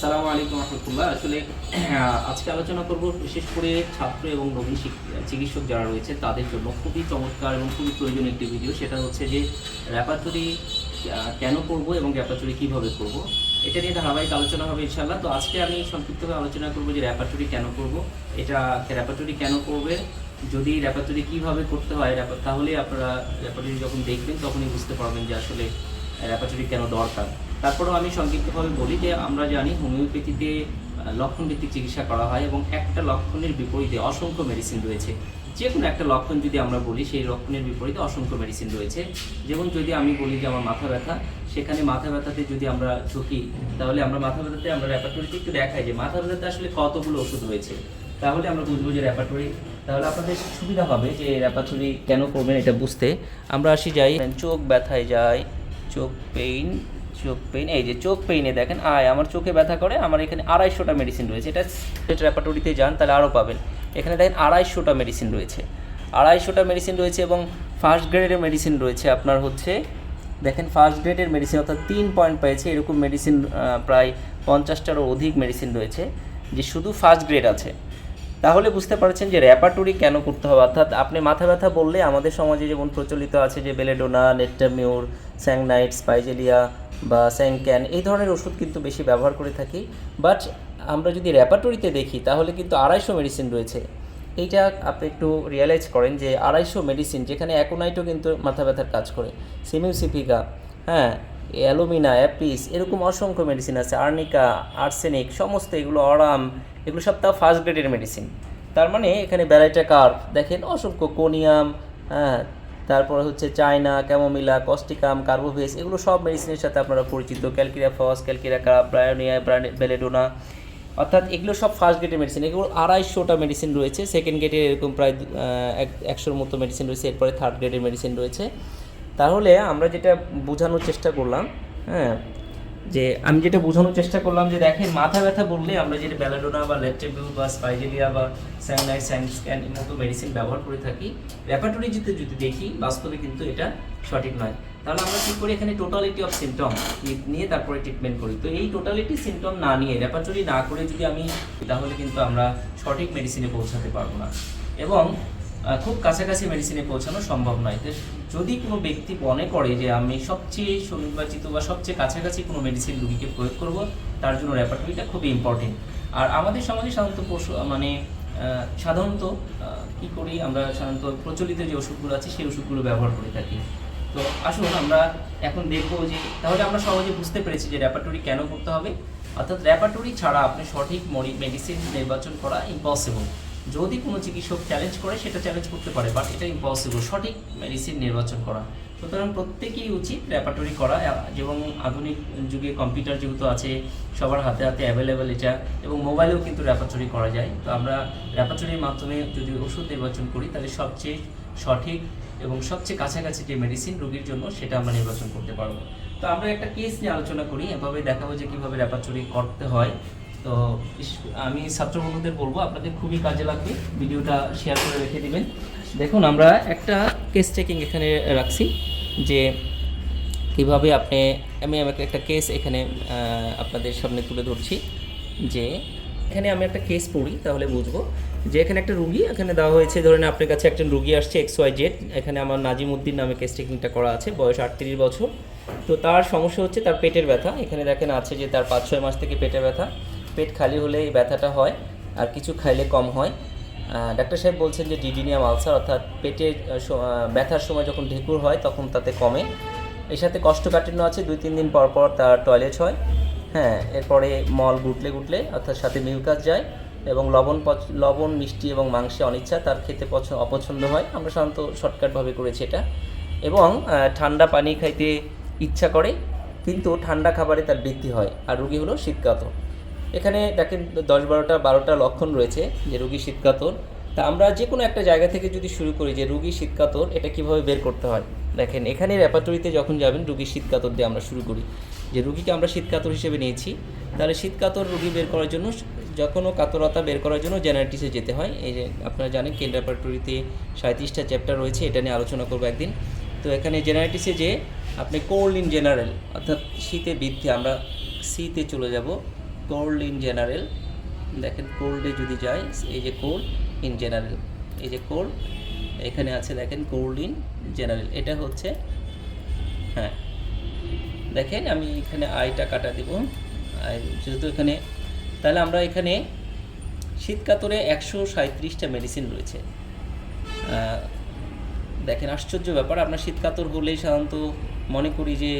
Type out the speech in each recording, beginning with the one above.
আসসালামু আলাইকুম রহমতুল্লাহ। আসলে আজকে আলোচনা করব বিশেষ করে ছাত্র এবং শিক- চিকিৎসক যারা রয়েছে তাদের জন্য খুবই চমৎকার এবং খুবই প্রয়োজনীয় একটি ভিডিও। সেটা হচ্ছে যে র্যাপাচুরি কেন করব এবং র্যাপাচুরি কীভাবে করব, এটা নিয়ে ধারাবাহিক আলোচনা হবে ইনশাল্লাহ তো আজকে আমি সংক্ষিপ্তভাবে আলোচনা করব যে র্যাপাচুরি কেন করব, এটা র্যাপাচুরি কেন করবে, যদি র্যাপাচুরি কীভাবে করতে হয় তাহলে আপনারা র্যাপাচুরি যখন দেখবেন তখনই বুঝতে পারবেন যে আসলে র্যাপাচুরি কেন দরকার। তারপরেও আমি সংক্ষিপ্তভাবে বলি যে আমরা জানি হোমিওপ্যাথিতে লক্ষণ ভিত্তিক চিকিৎসা করা হয় এবং একটা লক্ষণের বিপরীতে অসংখ্য মেডিসিন রয়েছে। যে কোনো একটা লক্ষণ যদি আমরা বলি, সেই লক্ষণের বিপরীতে অসংখ্য মেডিসিন রয়েছে। যেমন যদি আমি বলি যে আমার মাথা ব্যথা, সেখানে মাথা ব্যথাতে যদি আমরা ঝুঁকি, তাহলে আমরা মাথা ব্যথাতে আমরা র্যাপাটরিতে একটু দেখাই যে মাথা ব্যথাতে আসলে কতগুলো ওষুধ রয়েছে। তাহলে আমরা বুঝব যে র্যাপাটরি তাহলে আপনাদের সুবিধা হবে যে র্যাপাটরি কেন করবেন এটা বুঝতে। আমরা আসি যাই, চোখ ব্যথায় যাই, চোখ পেইন চোখ পেইন এই যে চোখ পেইনে দেখেন, আয়, আমার চোখে ব্যথা করে, আমার এখানে আড়াইশোটা মেডিসিন রয়েছে। এটা স্টেট র্যাপাটরিতে যান, তাহলে আরও পাবেন। এখানে দেখেন আড়াইশোটা মেডিসিন রয়েছে। আড়াইশোটা মেডিসিন রয়েছে এবং ফার্স্ট গ্রেডের মেডিসিন রয়েছে আপনার হচ্ছে, দেখেন ফার্স্ট গ্রেডের মেডিসিন অর্থাৎ তিন পয়েন্ট পেয়েছে, এরকম মেডিসিন প্রায় পঞ্চাশটারও অধিক মেডিসিন রয়েছে, যে শুধু ফার্স্ট গ্রেড আছে। তাহলে বুঝতে পারছেন যে র্যাপাটুরি কেন করতে হবে? অর্থাৎ আপনি মাথা ব্যথা বললে আমাদের সমাজে যেমন প্রচলিত আছে যে বেলেডোনা নেট্টামিউর স্যাংনাইট স্পাইজেলিয়া বা স্যাংক্যান এই ধরনের ওষুধ কিন্তু বেশি ব্যবহার করে থাকি। বাট আমরা যদি র্যাপাটরিতে দেখি, তাহলে কিন্তু আড়াইশো মেডিসিন রয়েছে। এইটা আপনি একটু রিয়েলাইজ করেন যে আড়াইশো মেডিসিন যেখানে অ্যাকোনাইটও কিন্তু মাথা ব্যথার কাজ করে। সিমিউসিফিকা হ্যাঁ অ্যালুমিনা অ্যাপিস এরকম অসংখ্য মেডিসিন আছে। আর্নিকা আর্সেনিক সমস্ত এগুলো অরাম এগুলো সব তাও ফার্স্ট গ্রেডের মেডিসিন তার মানে এখানে ব্যারাইটা কার্ভ দেখেন অসংখ্য কোনিয়াম হ্যাঁ তারপরে হচ্ছে চায়না ক্যামোমিলা কস্টিকাম কার্বোভেস এগুলো সব মেডিসিনের সাথে আপনারা পরিচিত। Calcarea phos calcarea cup bryonia belladonna অর্থাৎ এগুলো সব ফার্স্ট গ্রেডের মেডিসিন এগুলো আড়াইশোটা মেডিসিন রয়েছে। সেকেন্ড গ্রেডে এরকম প্রায় এক- একশোর মতো মেডিসিন রয়েছে। এরপরে থার্ড গ্রেডের মেডিসিন রয়েছে। তাহলে আমরা যেটা বোঝানোর চেষ্টা করলাম হ্যাঁ যে আমি যেটা বোঝানোর চেষ্টা করলাম যে দেখেন, মাথা ব্যথা বললে আমরা যেটা ব্যালাডোনা বা লেট্রেবিউ বা স্পাইজেলিয়া বা স্যাংনাই স্যাংস্ক্যান এর মতো মেডিসিন ব্যবহার করে থাকি র্যাপাটরি যদি যদি দেখি, বাস্তবে কিন্তু এটা সঠিক নয়। তাহলে আমরা কী করি? এখানে টোটালিটি অফ সিমটম নিয়ে তারপরে ট্রিটমেন্ট করি। তো এই টোটালিটি সিমটম না নিয়ে র্যাপাটরি না করে যদি আমি, তাহলে কিন্তু আমরা সঠিক মেডিসিনে পৌঁছাতে পারব না। এবং খুব কাছাকাছি মেডিসিনে পৌঁছানো সম্ভব নয়। যদি কোনো ব্যক্তি মনে করে যে আমি সবচেয়ে সুনির্বাচিত বা সবচেয়ে কাছাকাছি কোনো মেডিসিন রুগীকে প্রয়োগ করব, তার জন্য র্যাপাটরিটা খুবই ইম্পর্টেন্ট আর আমাদের সমাজে সাধারণত পশু মানে সাধারণত কি করি আমরা সাধারণত প্রচলিত যে ওষুধগুলো আছে, সেই ওষুধগুলো ব্যবহার করে থাকি। তো আসুন আমরা এখন দেখব যে, তাহলে আমরা সহজে বুঝতে পেরেছি যে র্যাপাটরি কেন করতে হবে। অর্থাৎ র্যাপাটরি ছাড়া আপনি সঠিক মেডিসিন নির্বাচন করা ইম্পসিবল যদি কোনো চিকিৎসক চ্যালেঞ্জ করে, সেটা চ্যালেঞ্জ করতে পারে বাট এটা ইম্পসিবল সঠিক মেডিসিন নির্বাচন করা। সুতরাং প্রত্যেকেই উচিত র্যাপাটরি করা এবং আধুনিক যুগে কম্পিউটার যেহেতু আছে, সবার হাতে হাতে অ্যাভেলেবেল এটা, এবং মোবাইলেও কিন্তু র্যাপাটরি করা যায়। তো আমরা র্যাপাটরির মাধ্যমে যদি ওষুধ নির্বাচন করি, তাহলে সবচেয়ে সঠিক এবং সবচেয়ে কাছাকাছি যে মেডিসিন রোগীর জন্য, সেটা আমরা নির্বাচন করতে পারব। তো আমরা একটা কেস নিয়ে আলোচনা করি, এভাবে দেখাবো যে কীভাবে র্যাপাচুরি করতে হয়। তো আমি ছাত্র বন্ধুদের বলব, আপনাদের খুবই কাজে লাগবে। ভিডিওটা শেয়ার করে রেখে দিবেন। দেখুন, আমরা একটা কেস চেকিং এখানে রাখছি, যে কীভাবে আপনি, আমি আমাকে একটা কেস এখানে আপনাদের সামনে তুলে ধরছি, যে এখানে আমি একটা কেস পড়ি, তাহলে বুঝব, যে এখানে একটা রুগী, এখানে দেওয়া হয়েছে, ধরেন আপনার কাছে একজন রুগী আসছে এক্স ওয়াই জেড এখানে আমার নাজিম উদ্দিন নামে কেস টেকিংটা করা আছে, বয়স আটত্রিশ বছর। তো তার সমস্যা হচ্ছে তার পেটের ব্যথা, এখানে দেখেন আছে যে তার পাঁচ ছয় মাস থেকে পেটের ব্যথা। পেট খালি হলে এই ব্যথাটা হয় আর কিছু খাইলে কম হয়। ডাক্তার সাহেব বলছেন যে ডিডিনিয়াম আলসার অর্থাৎ পেটে ব্যথার সময় যখন ঢেকুর হয় তখন তাতে কমে। এর সাথে কষ্টকাঠিন্য আছে, দুই তিন দিন পর পর তার টয়লেট হয়। হ্যাঁ এরপরে মল গুটলে গুটলে অর্থাৎ সাথে মিউকাস যায় এবং লবণ লবণ, মিষ্টি এবং মাংসে অনিচ্ছা তার খেতে পছন্দ অপছন্দ হয়। আমরা সাধারণত শর্টকাটভাবে করেছি এটা। এবং ঠান্ডা পানি খাইতে ইচ্ছা করে, কিন্তু ঠান্ডা খাবারে তার বৃদ্ধি হয়। আর রুগী হলো শীতকাতর। এখানে দেখেন দশ বারোটা বারোটা লক্ষণ রয়েছে যে রুগী শীতকাতর। তা আমরা যে কোনো একটা জায়গা থেকে যদি শুরু করি যে রুগী শীতকাতর, এটা কীভাবে বের করতে হয়? দেখেন, এখানে র্যাপাটরিতে যখন যাবেন, রুগী শীতকাতর দিয়ে আমরা শুরু করি। যে রুগীকে আমরা শীতকাতর হিসেবে নিয়েছি, তাহলে শীতকাতর রুগী বের করার জন্য যখনও কাতরতা বের করার জন্য জেনারেটিসে যেতে হয়, এই যে আপনারা জানেন কেন র্যাপাটরিতে সাঁত্রিশটা চ্যাপ্টার রয়েছে, এটা নিয়ে আলোচনা করব একদিন। তো এখানে জেনারেটিসে যে আপনি কোল্ড ইন জেনারেল অর্থাৎ শীতে বৃদ্ধি, আমরা সিতে চলে যাব। কোল্ড ইন জেনারেল দেখেন কোল্ডে যদি যাই, এই যে কোল্ড ইন জেনারেল এই যে কোল্ড এখানে আছে দেখেন কোল্ড ইন জেনারেল এটা হচ্ছে হ্যাঁ দেখেন আমি এখানে আইটা কাটা দিব যেহেতু এখানে, তাহলে আমরা এখানে শীত কাতরে একশো সাঁত্রিশটা মেডিসিন রয়েছে। দেখেন আশ্চর্য ব্যাপার আপনার শীত কাতর হলেই সাধারণত মনে করি যে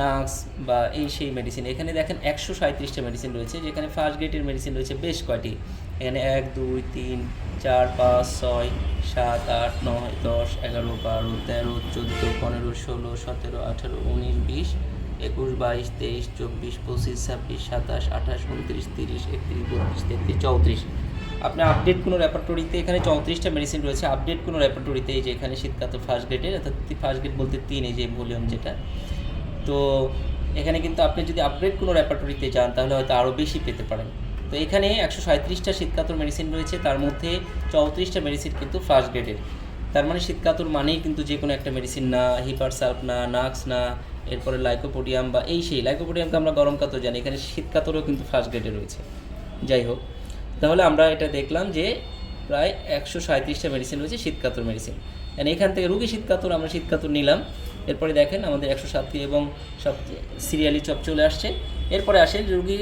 নাক্স বা এই সেই মেডিসিন এখানে দেখেন একশো সাঁত্রিশটা মেডিসিন রয়েছে, যেখানে ফার্স্ট গ্রেডের মেডিসিন রয়েছে বেশ কয়টি? এখানে এক, দুই, তিন, চার, পাঁচ, ছয়, সাত, আট, নয়, দশ, এগারো, বারো, তেরো, চোদ্দ, পনেরো, ষোলো, সতেরো, আঠেরো, উনিশ, বিশ, একুশ, বাইশ, তেইশ, চব্বিশ, পঁচিশ, ছাব্বিশ, সাতাশ, আঠাশ, উনত্রিশ, তিরিশ, একত্রিশ, বত্রিশ, তেত্রিশ, চৌত্রিশ। আপনার আপডেট কোনো রেপার্টরিতে এখানে চৌত্রিশটা মেডিসিন রয়েছে আপডেট কোনো রেপার্টরিতে এই যে এখানে শীতকাত ফার্স্ট গ্রেডের অর্থাৎ ফার্স্ট গ্রেড বলতে তিন, এই যে ভলিউম যেটা তো এখানে কিন্তু আপনি যদি আপগ্রেড কোনো রেপার্টরিতে যান, তাহলে হয়তো আরও বেশি পেতে পারেন। তো এখানে একশো সাঁত্রিশটা শীতকাতর মেডিসিন রয়েছে, তার মধ্যে চৌত্রিশটা মেডিসিন কিন্তু ফার্স্ট গ্রেডের তার মানে শীতকাতর মানেই কিন্তু যে কোনো একটা মেডিসিন না হিপারসাল্প না নাক্স না, এরপরে লাইকোপোডিয়াম বা এই সেই লাইকোপোডিয়ামকে আমরা গরম কাতর জানি, এখানে শীতকাতরও কিন্তু ফার্স্ট গ্রেডে রয়েছে। যাই হোক, তাহলে আমরা এটা দেখলাম যে প্রায় একশো সাঁত্রিশটা মেডিসিন রয়েছে, শীতকাতর মেডিসিন এখান থেকে রুগী শীতকাতর, আমরা শীতকাতর নিলাম। এরপরে দেখেন আমাদের একশো সাতটি এবং সব সিরিয়ালি চপ চলে আসছে। এরপরে আসেন রুগী,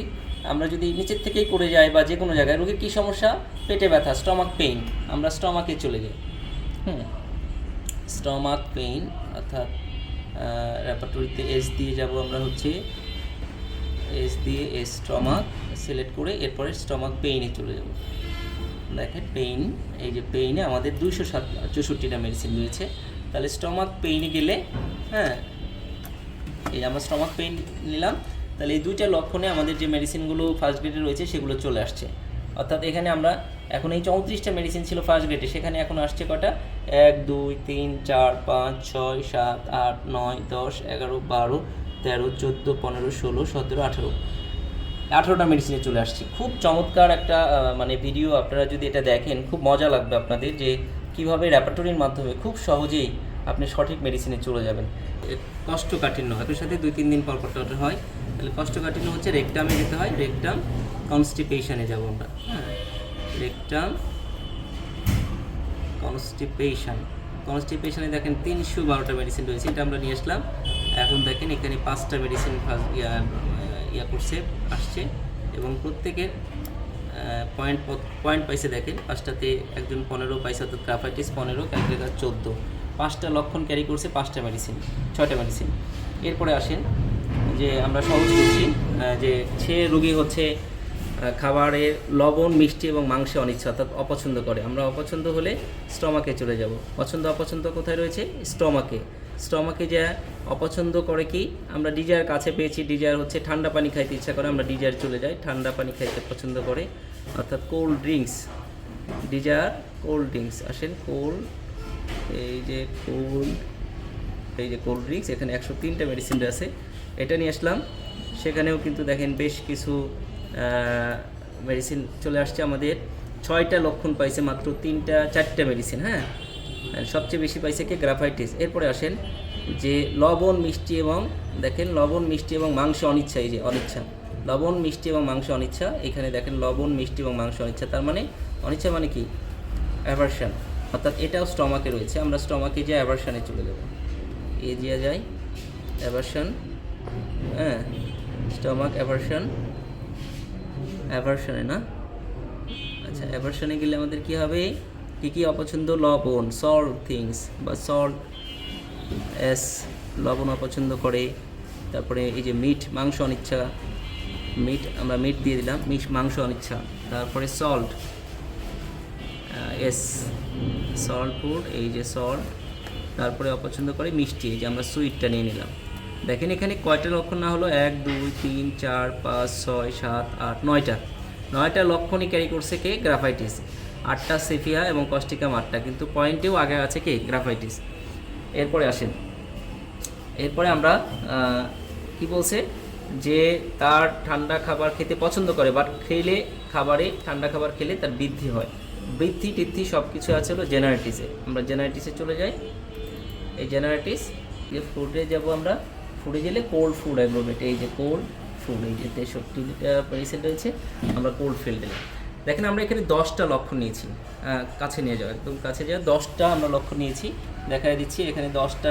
আমরা যদি নিচের থেকেই করে যাই বা যে কোনো জায়গায়, রুগীর কী সমস্যা? পেটে ব্যথা, স্টমাক পেইন, আমরা স্টমাকে চলে যাই। হুম, স্টমাক পেইন, অর্থাৎ র্যাপাটরিতে এস দিয়ে যাব আমরা হচ্ছে, এস দিয়ে এস স্টমাক সিলেক্ট করে এরপরে স্টমাক পেইনে চলে যাব। দেখেন, পেইন, এই যে পেইনে আমাদের দুইশো সাত, চৌষট্টিটা মেডিসিন রয়েছে। তাহলে স্টমাক পেইনে গেলে হ্যাঁ এই আমরা স্টমাক পেইন নিলাম, তাহলে এই দুইটা লক্ষণে আমাদের যে মেডিসিনগুলো ফার্স্ট গ্রেডে রয়েছে, সেগুলো চলে আসছে। অর্থাৎ এখানে আমরা এখন এই চৌত্রিশটা মেডিসিন ছিল ফার্স্ট গ্রেডে সেখানে এখন আসছে কটা? এক, দুই, তিন, চার, পাঁচ, ছয়, সাত, আট, নয়, দশ, এগারো, বারো, তেরো, চোদ্দ, পনেরো, ষোলো, সতেরো, আঠেরো। আঠেরোটা মেডিসিনে চলে আসছি। খুব চমৎকার একটা মানে ভিডিও আপনারা যদি এটা দেখেন, খুব মজা লাগবে আপনাদের যে কীভাবে র্যাপাটরির মাধ্যমে খুব সহজেই আপনি সঠিক মেডিসিনে চলে যাবেন? কষ্টকাঠিন্য। একই সাথে দুই তিন দিন পর পর হয়। তাহলে কষ্টকাঠিন্য হচ্ছে রেকটামে যেতে হয় রেকটাম কনস্টিপেশনে যাব আমরা। হ্যাঁ রেকটাম কনস্টিপেশন কনস্টিপেশনে দেখেন তিনশো বারোটা মেডিসিন রয়েছে, এটা আমরা নিয়ে আসলাম। এখন দেখেন এখানে পাঁচটা মেডিসিন ইয়া করছে, আসছে। এবং প্রত্যেকের পয়েন্ট পয়েন্ট পাইছে দেখেন। পাঁচটাতে একজন পনেরো পাইছে অর্থাৎ গ্রাফাইটিস পনেরো ক্যালকুলেটার চোদ্দ। পাঁচটা লক্ষণ ক্যারি করছে পাঁচটা মেডিসিন ছয়টা মেডিসিন এরপরে আসেন যে আমরা সহজ করছি যে সে রুগী হচ্ছে আহ, খাবারের লবণ মিষ্টি এবং মাংসে অনিচ্ছা অর্থাৎ অপছন্দ করে। আমরা অপছন্দ হলে স্টমাকে চলে যাব। পছন্দ অপছন্দ কোথায় রয়েছে? স্টমাকে স্টমাকে যা অপছন্দ করে কি? আমরা ডিজায়ার কাছে পেয়েছি। ডিজায়ার হচ্ছে ঠান্ডা পানি খাইতে ইচ্ছা করে আমরা ডিজায়ার চলে যাই। ঠান্ডা পানি খাইতে পছন্দ করে। অর্থাৎ কোল্ড ড্রিঙ্কস ডিজার কোল্ড ড্রিঙ্কস আসেন কোল্ড এই যে কোল্ড এই যে কোল্ড ড্রিঙ্কস এখানে একশো তিনটা মেডিসিন আছে এটা নিয়ে আসলাম। সেখানেও কিন্তু দেখেন বেশ কিছু মেডিসিন চলে আসছে আমাদের। ছয়টা লক্ষণ পাইছে মাত্র তিনটা, চারটা মেডিসিন হ্যাঁ? সবচেয়ে বেশি পাইছে কি? গ্রাফাইটিস এরপরে আসেন যে লবণ, মিষ্টি এবং, দেখেন লবণ, মিষ্টি এবং মাংস অনিচ্ছা এই যে, অনিচ্ছা। লবণ, মিষ্টি এবং মাংস অনিচ্ছা। এখানে দেখেন লবণ, মিষ্টি এবং মাংস অনিচ্ছা। তার মানে অনিচ্ছা মানে কি? অ্যাভারশন অর্থাৎ এটাও স্টমাকে রয়েছে। আমরা স্টমাকে যে অ্যাভারশনে চলে যাব। এ দিয়ে যাই। অ্যাভারশন হ্যাঁ স্টমাক অ্যাভারশন অ্যাভারশনে না? আচ্ছা অ্যাভারশনে গেলে আমাদের কি হবে? কী কী অপছন্দ? লবণ সল্ট থিংস বা সল্ট এস লবণ অপছন্দ করে। তারপরে এই যে মিট মাংস অনিচ্ছা। মিট আমরা মিট দিয়ে দিলাম মিট মাংস অনিচ্ছা। তারপরে সল্ট এস সল্ট ফুড এই যে সল্ট তারপরে অপছন্দ করে মিষ্টি, এই যে আমরা সুইটটা নিয়ে নিলাম। দেখেন এখানে কয়টা লক্ষণ না হলো? এক, দুই, তিন, চার, পাঁচ, ছয়, সাত, আট, নয়টা। নয়টা লক্ষণই ক্যারি করছে কে? গ্রাফাইটিস আটটা সেফিয়া এবং কস্টিকাম আটটা কিন্তু পয়েন্টেও আগে আছে কে? গ্রাফাইটিস এরপরে আসেন। এরপরে আমরা কি বলছে? যে তার ঠান্ডা খাবার খেতে পছন্দ করে বাট খেলে, খাবারে ঠান্ডা খাবার খেলে তার বৃদ্ধি হয়। বৃদ্ধি, টিদ্ধি সব কিছু আছে হলো জেনারেটিসে আমরা জেনারেটিসে চলে যাই। এই জেনারেটিস ফুডে যাব আমরা ফুডে গেলে কোল্ড ফুড অ্যাগ্রোমেট এই যে কোল্ড ফুড এই যে তেষট্টিটা মেডিসিন রয়েছে, আমরা কোল্ড ফিল দিলাম দেখেন আমরা এখানে দশটা লক্ষ্য নিয়েছি কাছে নিয়ে যাও একদম কাছে যাওয়া, দশটা আমরা লক্ষ্য নিয়েছি দেখা দিচ্ছি, এখানে দশটা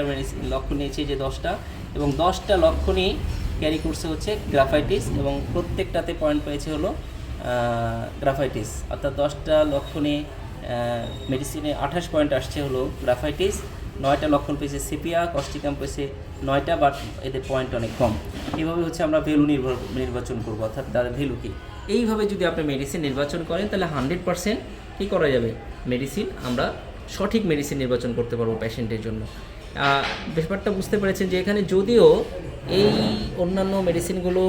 লক্ষ্য নিয়েছি যে দশটা, এবং দশটা লক্ষ্য নিয়ে ক্যারি করছে হচ্ছে গ্রাফাইটিস এবং প্রত্যেকটাতে পয়েন্ট পেয়েছে হলো গ্রাফাইটিস। অর্থাৎ দশটা লক্ষণে মেডিসিনে আঠাশ পয়েন্ট আসছে হলো গ্রাফাইটিস, নয়টা লক্ষণ পেয়েছে সিপিয়া কস্টিকাম পেয়েছে নয়টা বাট এদের পয়েন্ট অনেক কম। এইভাবে হচ্ছে আমরা ভ্যালু নির্ভর, নির্বাচন করব, অর্থাৎ তাদের ভ্যালু কী? এইভাবে যদি আপনি মেডিসিন নির্বাচন করেন, তাহলে হান্ড্রেড পারসেন্ট কী করা যাবে? মেডিসিন আমরা সঠিক মেডিসিন নির্বাচন করতে পারব পেশেন্টের জন্য। ব্যাপারটা বুঝতে পেরেছেন যে এখানে যদিও এই অন্যান্য মেডিসিনগুলো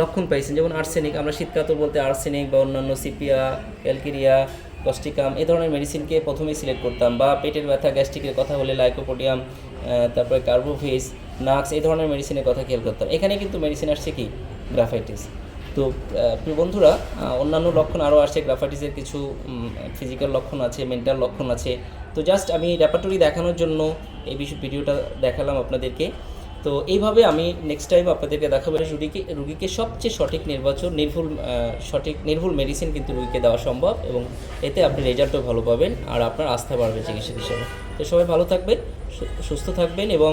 লক্ষণ পাইছেন, যেমন আর্সেনিক আমরা শীতকাতর বলতে আর্সেনিক বা অন্যান্য সিপিয়া ক্যালকেরিয়া কস্টিকাম এই ধরনের মেডিসিনকে প্রথমেই সিলেক্ট করতাম বা পেটের ব্যথা গ্যাস্ট্রিকের কথা বলে লাইকোপোডিয়াম তারপরে কার্বোভিস নাক্স এই ধরনের মেডিসিনের কথা খেয়াল করতাম। এখানে কিন্তু মেডিসিন আসছে কি? গ্রাফাইটিস তো প্রিয় বন্ধুরা অন্যান্য লক্ষণ আরও আসছে গ্রাফাইটিসের কিছু ফিজিক্যাল লক্ষণ আছে মেন্টাল লক্ষণ আছে। তো জাস্ট আমি র্যাপাটরি দেখানোর জন্য এই বিষয় ভিডিওটা দেখালাম আপনাদেরকে। তো এইভাবে আমি নেক্সট টাইম আপনাদেরকে দেখাবো রুগীকে রুগীকে সবচেয়ে সঠিক নির্বাচন, নির্ভুল সঠিক নির্ভুল মেডিসিন কিন্তু রুগীকে দেওয়া সম্ভব এবং এতে আপনি রেজাল্টও ভালো পাবেন আর আপনার আস্থা বাড়বে চিকিৎসক হিসেবে। তো সবাই ভালো থাকবেন সুস্থ থাকবেন এবং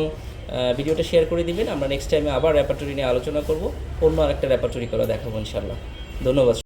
ভিডিওটা শেয়ার করে দিবেন। আমরা নেক্সট টাইমে আবার র্যাপাটরি নিয়ে আলোচনা করব। অন্য আরেকটা র্যাপাটরি করা দেখাবো ইনশাল্লাহ ধন্যবাদ।